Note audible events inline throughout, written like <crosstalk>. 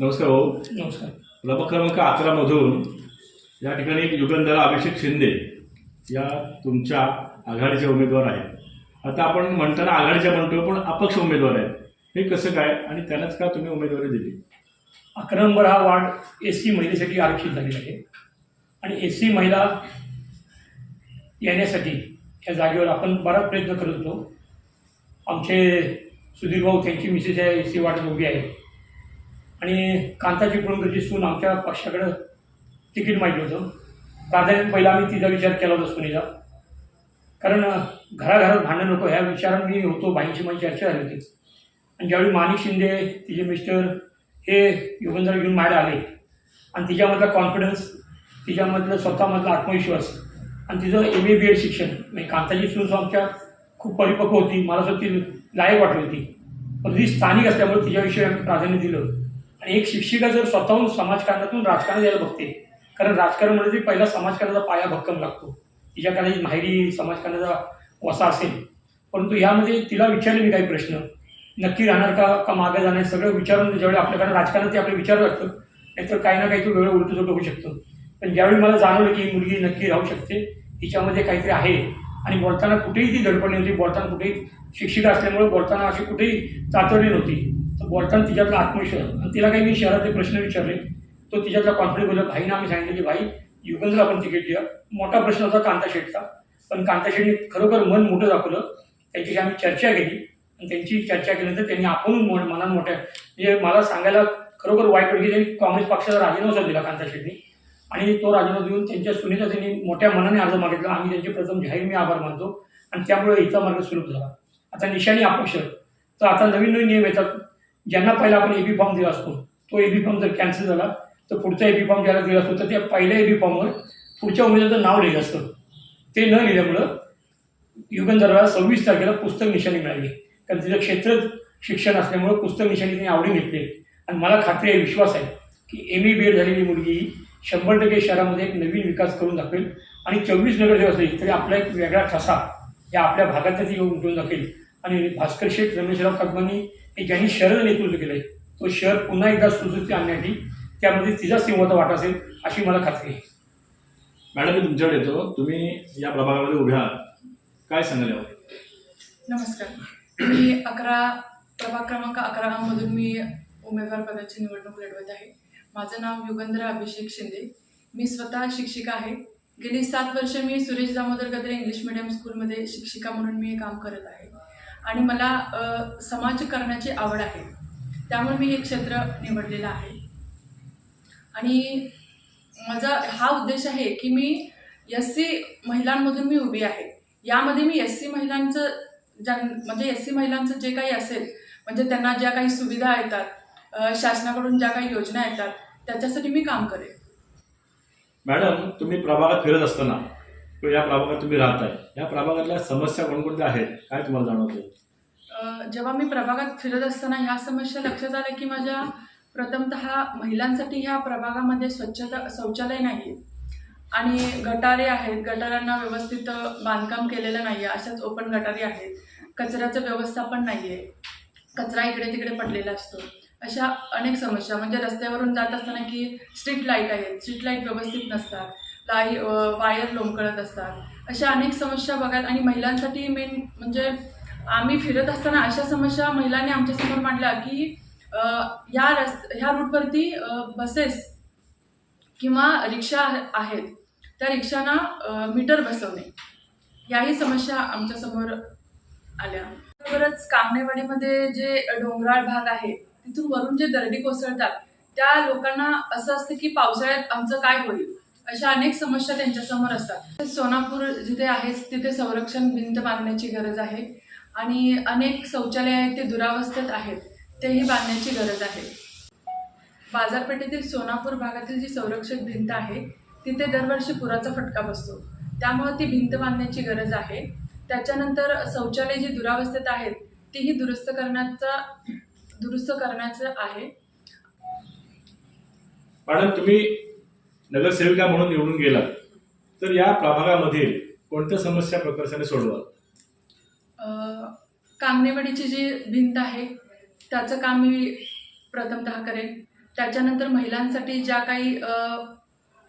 नमस्कार भाऊ. नमस्कार. प्रभाग क्रमांक अकरामधून या ठिकाणी युगंधर अभिषेक शिंदे या तुमच्या आघाडीचे उमेदवार आहेत. आता आपण म्हणताना आघाडीच्या म्हणतो पण अपक्ष उमेदवार आहेत. हे कसं काय आणि त्यांनाच का तुम्ही उमेदवारी दिली? अकरा नंबर हा वार्ड एस सी महिलेसाठी आरक्षित झालेला आहे. आणि एस सी महिला येण्यासाठी या जागेवर आपण बराच प्रयत्न करत होतो. आमचे सुधीर भाऊ त्यांची मिसेस आहे एस सी वार्डात उभी आहे आणि कांताजी कुळकरची सून आमच्या पक्षाकडं तिकीट मागलं होतं. प्राधान्य पहिला आम्ही तिचा विचार केला होता सुनीचा कारण घराघरात भांडण नको ह्या विचारात मी होतो बाईंची माझी चर्चा झाली होती. आणि ज्यावेळी माणिक शिंदे तिचे मिस्टर हे युगंधर घेऊन माडे आले आणि तिच्यामधला कॉन्फिडन्स तिच्यामधलं स्वतःमधला आत्मविश्वास आणि तिचं एम ए बी एड शिक्षण म्हणजे कांताची सून आमच्या खूप परिपक्व होती. मला स्वतः ती लायक वाटली होती. पण ती स्थानिक असल्यामुळे तिच्याविषयी आम्ही प्राधान्य दिलं. आणि एक शिक्षिका जर स्वतःहून समाजकारणातून राजकारण यायला बघते कारण राजकारण म्हणजे ती पहिला समाजकारणाचा पाया भक्कम लागतो. तिच्या कदाचित माहिती समाजकारणाचा वसा असेल. परंतु यामध्ये तिला विचारले मी काही प्रश्न. नक्की राहणार का का मागे जाणार सगळं विचारून ज्यावेळी आपल्याकडे राजकारणात ते आपले विचार लागतं नाहीतर काही ना काही तो वेळ उलटं होऊ शकतं. पण ज्यावेळी मला जाणवलं की ही मुलगी नक्की राहू शकते तिच्यामध्ये काहीतरी आहे. आणि बोलताना कुठेही ती धडपडली नव्हती बोलताना कुठेही शिक्षिका असल्यामुळे बोलताना अशी कुठेही चातवली नव्हती. तर बोलताना तिच्यातला आत्मविश्वास. आणि तिला काही मी शहरातले प्रश्न विचारले. तो तिच्यातला कॉन्फिडन्स बोलला भाईनं आम्ही सांगितलं की भाई युगंधला आपण तिकीट द्या मोठा प्रश्न होता कांता शेठचा. पण कांता शेठने खरोखर मन मोठं दाखवलं. त्यांच्याशी आम्ही चर्चा केली. आणि त्यांची चर्चा केल्यानंतर त्यांनी आपण मो- मनात मोठ्या म्हणजे मला सांगायला खरोखर वाईट वाटलं की त्यांनी काँग्रेस पक्षाचा राजीनामा सर दिला कांता शेट्टी आणि तो राजीनामा देऊन त्यांच्या सुनेचा त्यांनी मोठ्या मनाने अर्ज मागितला. आम्ही त्यांचे प्रथम जाहीर मी आभार मानतो. आणि त्यामुळे हिचा मार्ग सुलभ झाला. आता निशाणी अपक्ष. तर आता नवीन नवीन नियम येतात. ज्यांना पहिला आपण एबी फॉर्म दिला असतो तो एबी फॉर्म जर कॅन्सल झाला तर पुढचा एबी फॉर्म ज्याला दिला असतो तर त्या पहिल्या एबी फॉर्मवर पुढच्या उमेदवाराचं नाव लिहिलं असतं. ते न लिहिल्यामुळं युगंधरला सव्वीस तारखेला पुस्तक निशाणी मिळाली. कारण तिचं क्षेत्र शिक्षण असल्यामुळं पुस्तक निशाणी तिने आवडीने घेतली. आणि मला खात्री आहे विश्वास आहे की एम ए बी एड झालेली मुलगी ही शंभर टक्के शहरामध्ये एक नवीन विकास करून दाखवेल. आणि चोवीस नगरसेवक असेल तरी आपला एक वेगळा ठसा या आपल्या भागातच येऊन उठून दाखवेल. आणि भास्कर शेठ रमेशराव कदमांनी हे ज्यांनी शहर नेतृत्व केलं आहे तो शहर पुन्हा एकदा सुसूत्र आणण्यासाठी त्यामध्ये तिचा सिंहाचा वाटा असेल अशी मला खात्री आहे. मॅडम मी तुमच्याकडे येतो. तुम्ही या प्रभागामध्ये उभ्या आहात. काय सांगाल नमस्कार. मी अकरा प्रभाग क्रमांक अकरा मधून मी उमेदवार पदाची निवडणूक लढवत आहे. माझं नाव युगंधर अभिषेक शिंदे. मी स्वतः शिक्षिका आहे. गेली सात वर्ष मी सुरेश दामोदर गद्रे इंग्लिश मिडियम स्कूलमध्ये शिक्षिका म्हणून मी काम करत आहे. आणि मला समाज करण्याची आवड आहे. त्यामुळे मी हे क्षेत्र निवडलेलं आहे. आणि माझा हा उद्देश आहे की मी एस सी महिलांमधून मी उभी आहे. यामध्ये मी एस सी महिलांचं ज्या म्हणजे एस सी महिलांचं जे काही असेल म्हणजे त्यांना ज्या काही सुविधा येतात शासनाकडून ज्या काही योजना येतात त्याच्यासाठी मी काम करेन. मॅडम तुम्ही प्रभागात फिरत असताना किंवा या प्रभागात तुम्ही राहताय. या प्रभागातल्या समस्या कोणकोणत्या आहेत? काय तुम्हाला जाणवतं जेव्हा मी प्रभागात फिरत असताना ह्या समस्या लक्षात आल्या की माझ्या प्रथमतः महिलांसाठी ह्या प्रभागामध्ये स्वच्छता शौचालय नाही आणि गटारे आहेत. गटारांना व्यवस्थित बांधकाम केलेलं नाही आहे अशाच ओपन गटारी आहेत. कचऱ्याचं व्यवस्थापन नाही आहे कचरा इकडे तिकडे पडलेला असतो. अशा अनेक समस्या. म्हणजे रस्त्यावरून जात असताना की स्ट्रीट लाइट आहेत. स्ट्रीट लाइट व्यवस्थित नसतात. लाई वायर लोंबकळत असतात. अशा अनेक समस्या बघायला आणि महिलांसाठी मेन म्हणजे आम्ही फिरत असताना अशा समस्या महिलांनी आमच्यासमोर मांडल्या की ह्या रस ह्या रूटवरती बसेस किंवा रिक्षा आहेत. त्या रिक्षांना मीटर बसवणे. याही समस्या आमच्यासमोर आल्या. बरोबरच कामनेवाडीमध्ये जे डोंगराळ भाग आहे तिथून वरून जे दरडी कोसळतात त्या लोकांना असं असतं की पावसाळ्यात आमचं काय होईल? अशा अनेक समस्या त्यांच्यासमोर असतात. सोनापूर जिथे आहे तिथे संरक्षण भिंत बांधण्याची गरज आहे आणि अनेक शौचालय आहेत ते दुरावस्थेत आहेत तेही बांधण्याची गरज आहे. बाजारपेठेतील सोनापूर भागातील जी संरक्षित भिंत आहे तिथे दरवर्षी पुराचा फटका बसतो. त्यामुळे ती भिंत बांधण्याची गरज आहे. त्याच्यानंतर शौचालय जी दुरावस्थेत आहेत तीही दुरुस्त करण्याचा दुरुस्त करण्याचं आहे. मॅडम तुम्ही नगरसेविका म्हणून निवडून गेला तर या प्रभागामधील कोणत्या समस्या प्रकर्षाने सोडवा कांगणेवाडीची जी भिंत आहे त्याचं काम मी प्रथमतः करेन. त्याच्यानंतर महिलांसाठी ज्या काही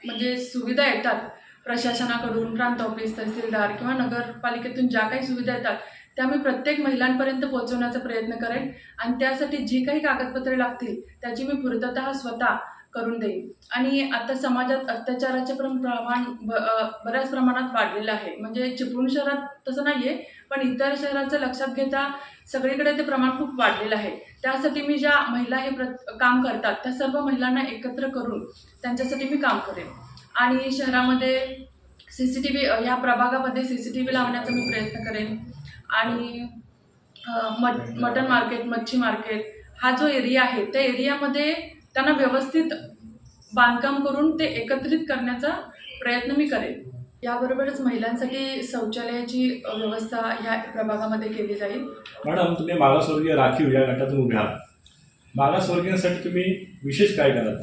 म्हणजे सुविधा येतात प्रशासनाकडून प्रांत ऑफिस तहसीलदार किंवा नगरपालिकेतून ज्या काही सुविधा येतात त्या मी प्रत्येक महिलांपर्यंत पोहोचवण्याचा प्रयत्न करेन. आणि त्यासाठी जी काही कागदपत्रे लागतील त्याची मी पूर्तता स्वतः करून देईन आणि आता समाजात अत्याचाराचे पण प्रमाण ब बऱ्याच प्रमाणात वाढलेलं आहे. म्हणजे चिपळूण शहरात तसं नाही आहे पण इतर शहराचं लक्षात घेता सगळीकडे ते प्रमाण खूप वाढलेलं आहे. त्यासाठी मी ज्या महिला हे प्र काम करतात त्या सर्व महिलांना एकत्र करून त्यांच्यासाठी मी काम करेन. आणि शहरामध्ये सी सी टी व्ही ह्या प्रभागामध्ये सी सी टी व्ही लावण्याचा मी प्रयत्न करेन. आणि मट मटन मार्केट मच्छी मार्केट हा जो एरिया आहे त्या एरियामध्ये त्यांना व्यवस्थित बांधकाम करून ते एकत्रित करण्याचा प्रयत्न मी करेन. याबरोबरच महिलांसाठी शौचालयाची व्यवस्था ह्या प्रभागामध्ये केली जाईल. मॅडम तुम्ही मागासवर्गीय राखीव या गटातून उभे आहात. मागासवर्गीयांसाठी तुम्ही विशेष काय कराल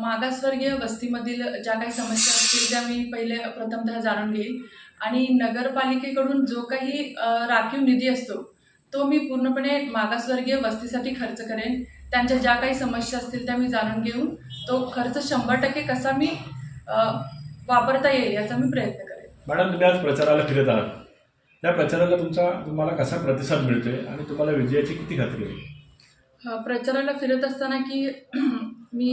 मागासवर्गीय वस्तीमधील ज्या काही समस्या असतील त्या मी पहिले प्रथमतः जाणून घेईन. आणि नगरपालिकेकडून जो काही राखीव निधी असतो तो मी पूर्णपणे मागासवर्गीय वस्तीसाठी खर्च करेन. त्यांच्या ज्या काही समस्या असतील त्या मी जाणून घेऊन तो खर्च शंभर टक्के कसा मी वापरता येईल याचा मी प्रयत्न करेन. मॅडम तुम्ही आज प्रचाराला फिरत आहात. त्या प्रचाराला तुमचा तुम्हाला कसा प्रतिसाद मिळतोय आणि तुम्हाला विजयाची किती खात्री आहे? प्रचाराला फिरत असताना की <clears throat> मी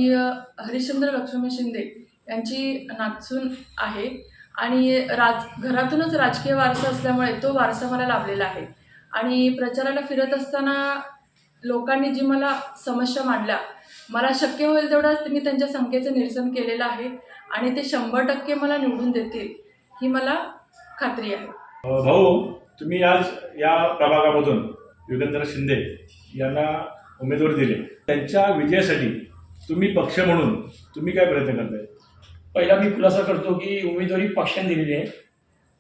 हरिश्चंद्र लक्ष्मण शिंदे यांची नाचून आहे आणि राज घरातूनच राजकीय वारसा असल्यामुळे तो वारसा मला लाभलेला आहे. आणि प्रचाराला फिरत असताना लोकांनी जी मला समस्या मांडल्या मला शक्य होईल तेवढं मी त्यांच्या शंकेचं निरसन केलेलं आहे आणि ते शंभर टक्के मला निवडून देतील ही मला खात्री आहे. भाऊ तुम्ही आज या प्रभागामधून युगेंद्र शिंदे यांना उमेदवारी दिले. त्यांच्या विजयासाठी तुम्ही पक्ष म्हणून तुम्ही काय प्रयत्न करताय? पहिला मी खुलासा करतो की उमेदवारी पक्षाने दिलेली आहे.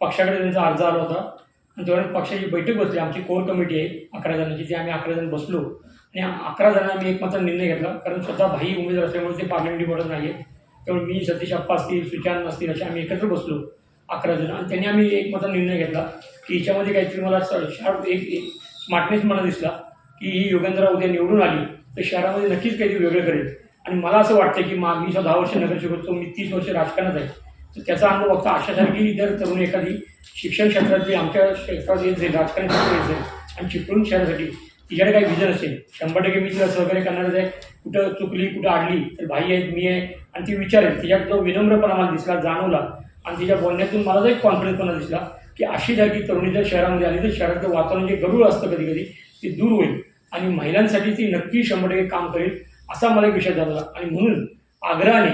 पक्षाकडे त्यांचा अर्ज आला होता. आणि पक्षाची बैठक बसली आमची कोर कमिटी आहे अकरा जणांची जे आम्ही अकरा जण बसलो आणि अकरा जणांना आम्ही एकमात्र निर्णय घेतला कारण स्वतः भाई उमेदवार असल्यामुळे ते पार्लमेंटरी बोलत नाही त्यामुळे मी सतीश अप्पा असतील सुशांत असतील असे आम्ही एकत्र बसलो अकरा जण. आणि त्यांनी आम्ही एकमात्र निर्णय घेतला की हिच्यामध्ये काहीतरी मला शार्प एक एक स्मार्टनेस मला दिसला की ही योगेंद्र उद्या निवडून आली तर शहरामध्ये नक्कीच काहीतरी वेगळं करेल आणि मला असं वाटतं की मा मी दहा वर्ष नगरसेवक होतो मी तीस वर्ष राजकारणात आहे. तर त्याचा अनुभव बघता अशासारखी जर तरुण एखादी शिक्षण क्षेत्रातली आमच्या क्षेत्रात येत जाईल राजकारण क्षेत्रात येत आणि चिपळूण शहरासाठी तिच्याकडे काही विजन असेल. शंभर टक्के मी तिला सहकार्य करणारच आहे. कुठं चुकली कुठं आडली तर भाई आहेत मी आहे. आणि ती विचारेल. तिच्यात जो विनम्रपणा मला दिसला जाणवला. आणि तिच्या बोलण्यातून मला जो एक कॉन्फिडन्सपणा दिसला की अशी जागी तरुणी जर शहरामध्ये आली तर शहरातलं वातावरण जे गडूळ असतं कधी कधी ते दूर होईल. आणि महिलांसाठी ती नक्की शंभर टक्के काम करेल असा मला एक विषय झाला आणि म्हणून आग्रहाने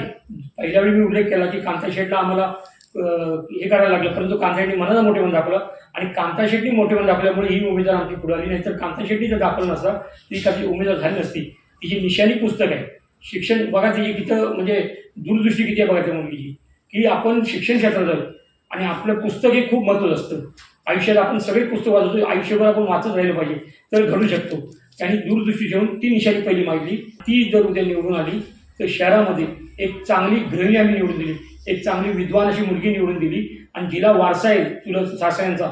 पहिल्या वेळी मी उल्लेख केला की कांता शेठला आम्हाला हे करायला लागलं. परंतु कांता शेट्टी मनाला मोठेपण दाखवलं आणि कांता शेट्टी मोठे होऊन दाखवल्यामुळे ही उमेदवार आमची पुढे आली. नाहीतर कांता शेट्टी जर दाखवलं नसता ती त्याची उमेदवार झाली नसती. तिची निशाणी पुस्तक आहे शिक्षण बघा तिची किती म्हणजे दूरदृष्टी किती आहे बघा त्या मुलगीची. की आपण शिक्षण क्षेत्रात जाऊ आणि आपलं पुस्तक हे खूप महत्त्वाचं असतं. आयुष्यात आपण सगळे पुस्तक वाचतो आयुष्यभर आपण वाचत राहिलं पाहिजे तर घडू शकतो. त्यांनी दूरदृष्टी ठेवून ती निशाणी पहिली मागली ती जर उद्या निवडून आली तर शहरामध्ये एक चांगली गृहिणी आम्ही निवडून दिली. एक चांगली विद्वान अशी मुलगी निवडून दिली. आणि जिला वारसा आहे चुलत सासऱ्यांचा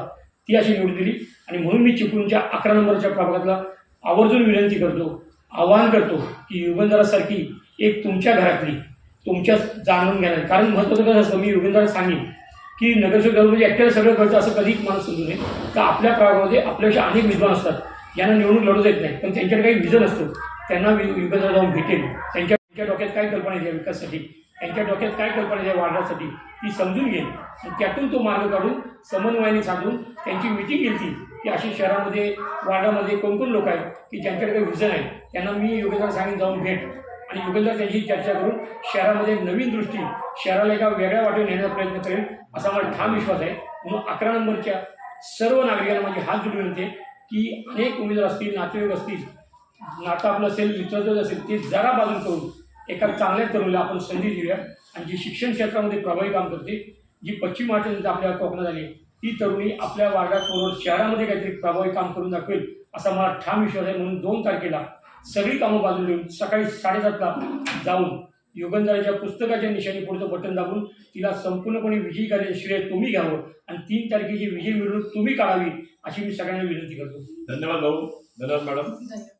ती अशी निवडून दिली. आणि म्हणून मी चिपळूणच्या अकरा नंबरच्या प्रभागातला आवर्जून विनंती करतो आवाहन करतो की युगंधरासारखी एक तुमच्या घरातली तुमच्या जाणून घेणार. कारण महत्त्वाचं कसं असतं मी युगंधराला सांगेन की नगरसेवक म्हणजे एकट्याला सगळं करतं असं कधी माणूस समजू नये. तर आपल्या प्रभागामध्ये आपल्यापेक्षा अनेक विद्वान असतात. यांना निवडणूक लढू येत नाही. पण त्यांच्याकडे काही विजन असतो. त्यांना युगंधरा जाऊन भेटेल. त्यांच्या त्यांच्या डोक्यात काय कल्पना आहे विकासासाठी? त्यांच्या डोक्यात काय कल्पना आहे वाढण्यासाठी ती समजून घेईल त्यातून तो मार्ग काढून समन्वयाने साधून त्यांची मिटिंग घेतली की अशी शहरामध्ये वार्डामध्ये कोण कोण लोक आहेत की ज्यांच्याकडे काही विजन आहे? त्यांना मी योगेंद्र सांगेन जाऊन भेट. आणि योगेंद्र त्यांची चर्चा करून शहरामध्ये नवीन दृष्टी शहराला एका वेगळ्या वाटेवर नेण्याचा प्रयत्न करेल असा मला ठाम विश्वास आहे. म्हणून अकरा नंबरच्या सर्व नागरिकांना माझी हात जोडून विनंती की अनेक उमेदवार असतील नातेवाईक असतील नातं आपलं असेल मित्रत्व असेल ते जरा बाजून करून एका चांगल्या तरुणीला आपण संधी देऊया. आणि जी शिक्षण क्षेत्रामध्ये प्रभावी काम करते जी पश्चिम महाराष्ट्रात आपल्या कोकणात आली ती तरुणी आपल्या वार्डाबरोबर शहरामध्ये काहीतरी प्रभावी काम करून दाखवेल असा मला ठाम विश्वास आहे. म्हणून दोन तारखेला सगळी कामं बाजूला ठेवून सकाळी साडेसातला जाऊन युगंधराच्या पुस्तकाच्या निशाणी पुढचं बटन दाबून तिला संपूर्णपणे विजयी करण्याचे श्रेय तुम्ही घ्यावं आणि तीन तारखेची विजय मिळवणूक तुम्ही काढावी अशी मी सगळ्यांना विनंती करतो. धन्यवाद भाऊ. धन्यवाद मॅडम. धन्यवाद.